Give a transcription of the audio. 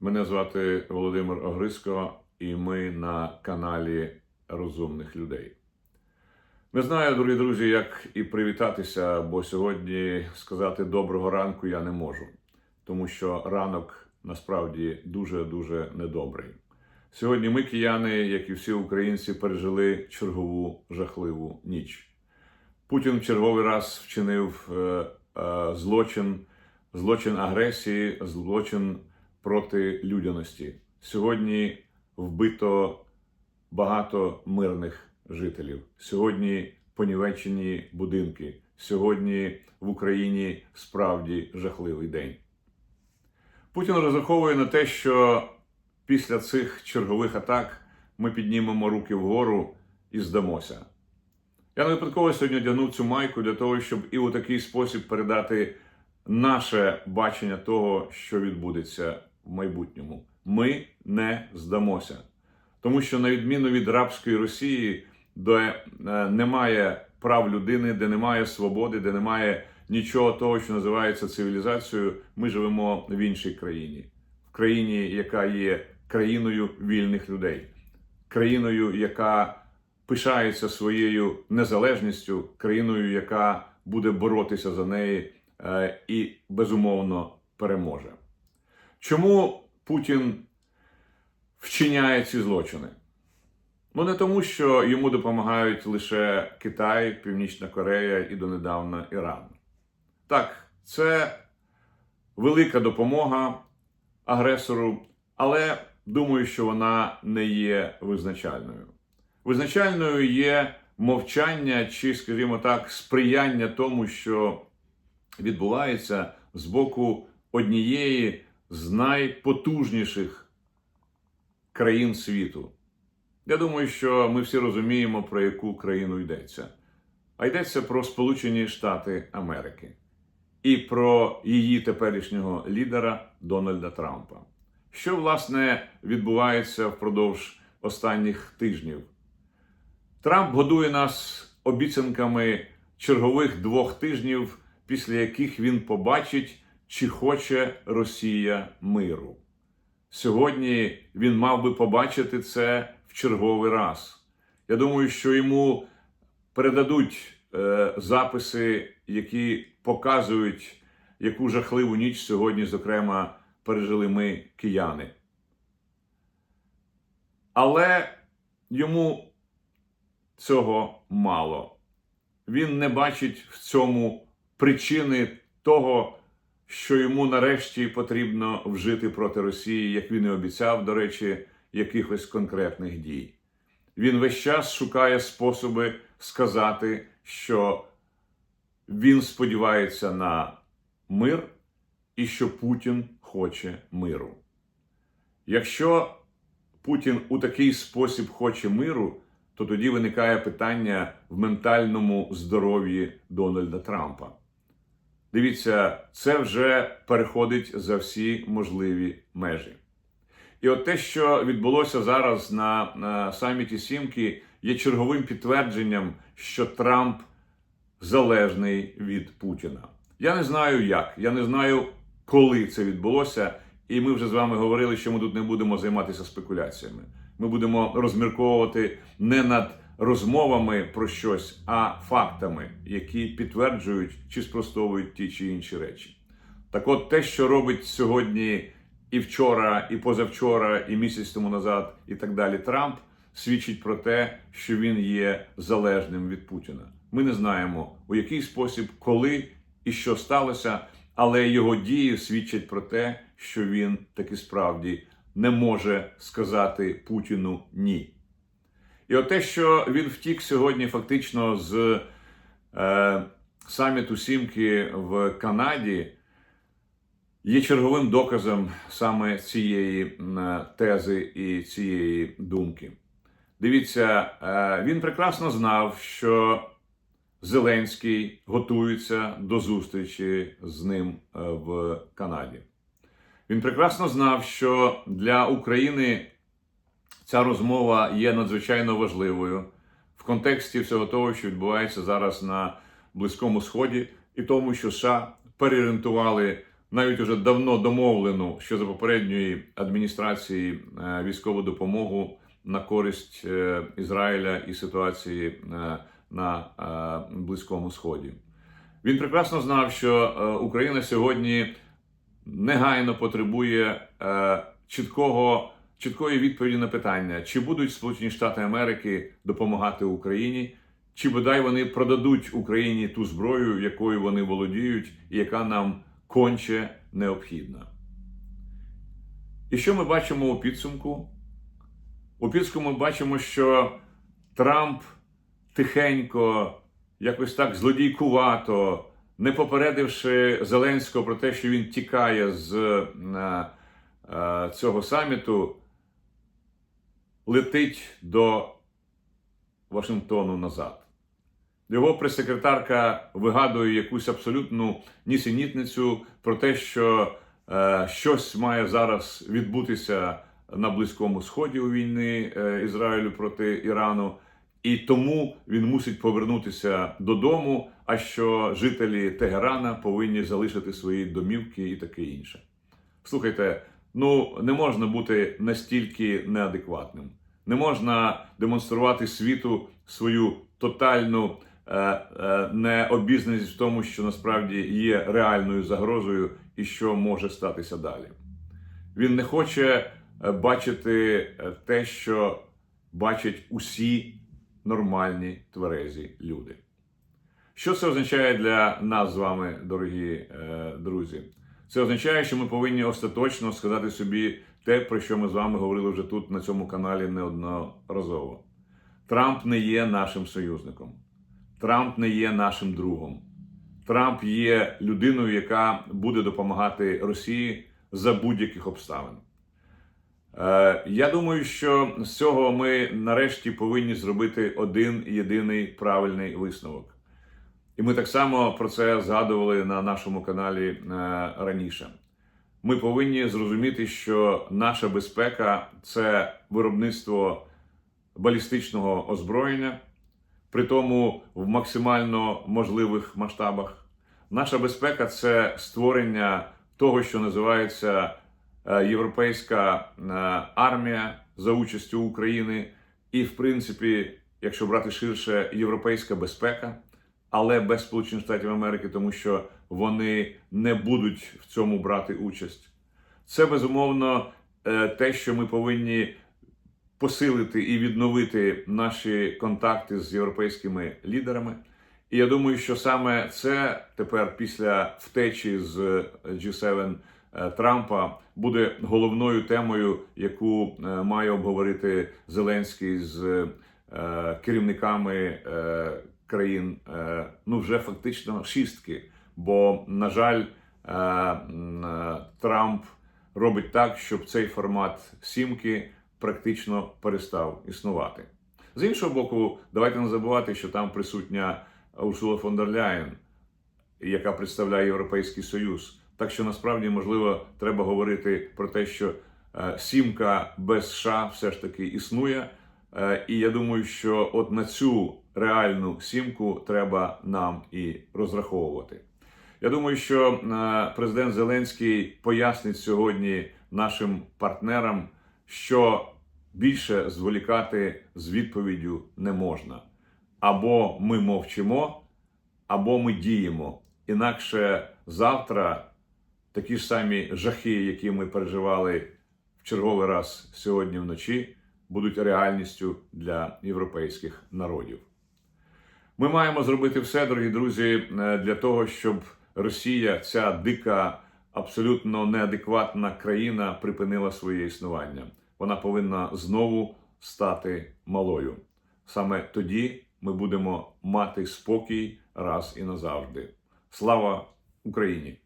Мене звати Володимир Огриско, і ми на каналі Розумних людей. Не знаю, дорогі друзі, як і привітатися, бо сьогодні сказати доброго ранку я не можу, тому що ранок насправді дуже-дуже недобрий. Сьогодні ми, кияни, як і всі українці, пережили чергову жахливу ніч. Путін в черговий раз вчинив е, е, злочин, злочин агресії, злочин проти людяності. Сьогодні вбито багато мирних жителів. Сьогодні понівечені будинки. Сьогодні в Україні справді жахливий день. Путін розраховує на те, що після цих чергових атак ми піднімемо руки вгору і здамося. Я не випадково сьогодні одягнув цю майку для того, щоб і у такий спосіб передати наше бачення того, що відбудеться в майбутньому. Ми не здамося. Тому що, на відміну від рабської Росії, де е, немає прав людини, де немає свободи, де немає нічого того, що називається цивілізацією, ми живемо в іншій країні, в країні, яка є країною вільних людей, країною, яка пишається своєю незалежністю, країною, яка буде боротися за неї е, і безумовно переможе. Чому Путін вчиняє ці злочини? Ну не тому, що йому допомагають лише Китай, Північна Корея і донедавна Іран. Так, це велика допомога агресору, але думаю, що вона не є визначальною. Визначальною є мовчання чи, скажімо так, сприяння тому, що відбувається з боку однієї з найпотужніших країн світу. Я думаю, що ми всі розуміємо, про яку країну йдеться. А йдеться про Сполучені Штати Америки і про її теперішнього лідера Дональда Трампа. Що, власне, відбувається впродовж останніх тижнів? Трамп годує нас обіцянками чергових двох тижнів, після яких він побачить, чи хоче Росія миру. Сьогодні він мав би побачити це в черговий раз. Я думаю, що йому передадуть е, записи, які показують, яку жахливу ніч сьогодні, зокрема, пережили ми кияни. Але йому цього мало. Він не бачить в цьому причини того, що йому нарешті потрібно вжити проти Росії, як він і обіцяв, до речі, якихось конкретних дій. Він весь час шукає способи сказати, що він сподівається на мир і що Путін хоче миру. Якщо Путін у такий спосіб хоче миру, то тоді виникає питання в ментальному здоров'ї Дональда Трампа. Дивіться, це вже переходить за всі можливі межі. І от те, що відбулося зараз на, на саміті Сімки, є черговим підтвердженням, що Трамп залежний від Путіна. Я не знаю як, я не знаю, коли це відбулося, і ми вже з вами говорили, що ми тут не будемо займатися спекуляціями. Ми будемо розмірковувати не над розмовами про щось, а фактами, які підтверджують чи спростовують ті чи інші речі. Так от те, що робить сьогодні і вчора, і позавчора, і місяць тому назад, і так далі, Трамп, свідчить про те, що він є залежним від Путіна. Ми не знаємо, у який спосіб, коли і що сталося, але його дії свідчать про те, що він таки справді не може сказати Путіну ні. І от те, що він втік сьогодні, фактично з е, саміту Сімки в Канаді, є черговим доказом саме цієї е, тези і цієї думки. Дивіться, е, він прекрасно знав, що Зеленський готується до зустрічі з ним е, в Канаді. Він прекрасно знав, що для України ця розмова є надзвичайно важливою в контексті всього того, що відбувається зараз на Близькому Сході, і тому, що США переорієнтували навіть уже давно домовлену, що за попередньої адміністрації е, військову допомогу на користь е, Ізраїля і ситуації е, на Близькому Сході. Він прекрасно знав, що Україна сьогодні негайно потребує чіткого, чіткої відповіді на питання, чи будуть Сполучені Штати Америки допомагати Україні, чи бодай вони продадуть Україні ту зброю, якою вони володіють, і яка нам конче необхідна. І що ми бачимо у підсумку? У підсумку ми бачимо, що Трамп тихенько, якось так злодійкувато, не попередивши Зеленського про те, що він тікає з е, е, цього саміту, летить до Вашингтону назад. Його прес-секретарка вигадує якусь абсолютну нісенітницю про те, що е, щось має зараз відбутися на Близькому Сході у війни е, Ізраїлю проти Ірану, і тому він мусить повернутися додому. А що жителі Тегерана повинні залишити свої домівки і таке інше. Слухайте, ну не можна бути настільки неадекватним, не можна демонструвати світу свою тотальну е, е, необізнаність в тому, що насправді є реальною загрозою і що може статися далі. Він не хоче е, бачити е, те, що бачать усі нормальні тверезі люди. Що це означає для нас з вами, дорогі е, друзі? Це означає, що ми повинні остаточно сказати собі те, про що ми з вами говорили вже тут на цьому каналі неодноразово. Трамп не є нашим союзником, Трамп не є нашим другом. Трамп є людиною, яка буде допомагати Росії за будь-яких обставин. Е, Я думаю, що з цього ми нарешті повинні зробити один єдиний правильний висновок. І ми так само про це згадували на нашому каналі е, раніше. Ми повинні зрозуміти, що наша безпека це виробництво балістичного озброєння, при тому в максимально можливих масштабах. Наша безпека це створення того, що називається е, Європейська е, армія за участю України, і, в принципі, якщо брати ширше, європейська безпека, але без Сполучених Штатів Америки, тому що вони не будуть в цьому брати участь. Це безумовно е, те, що ми повинні посилити і відновити наші контакти з європейськими лідерами. І я думаю, що саме це тепер після втечі з G7 е, Трампа буде головною темою, яку е, має обговорити Зеленський з е, керівниками е, країн, е, ну вже фактично шістки. Бо, на жаль, е, е, Трамп робить так, щоб цей формат сімки практично перестав існувати. З іншого боку, давайте не забувати, що там присутня Урсула фон дер Ляєн, яка представляє Європейський Союз. Так що насправді можливо треба говорити про те, що сімка без США все ж таки існує. Е, І я думаю, що от на цю реальну сімку треба нам і розраховувати. Я думаю, що е, президент Зеленський пояснить сьогодні нашим партнерам, що більше зволікати з відповіддю не можна. Або ми мовчимо, або ми діємо. Інакше завтра такі ж самі жахи, які ми переживали в черговий раз сьогодні вночі, будуть реальністю для європейських народів. Ми маємо зробити все, дорогі друзі, е, для того, щоб Росія, ця дика, абсолютно неадекватна країна, припинила своє існування. Вона повинна знову стати малою. Саме тоді ми будемо мати спокій раз і назавжди. Слава Україні!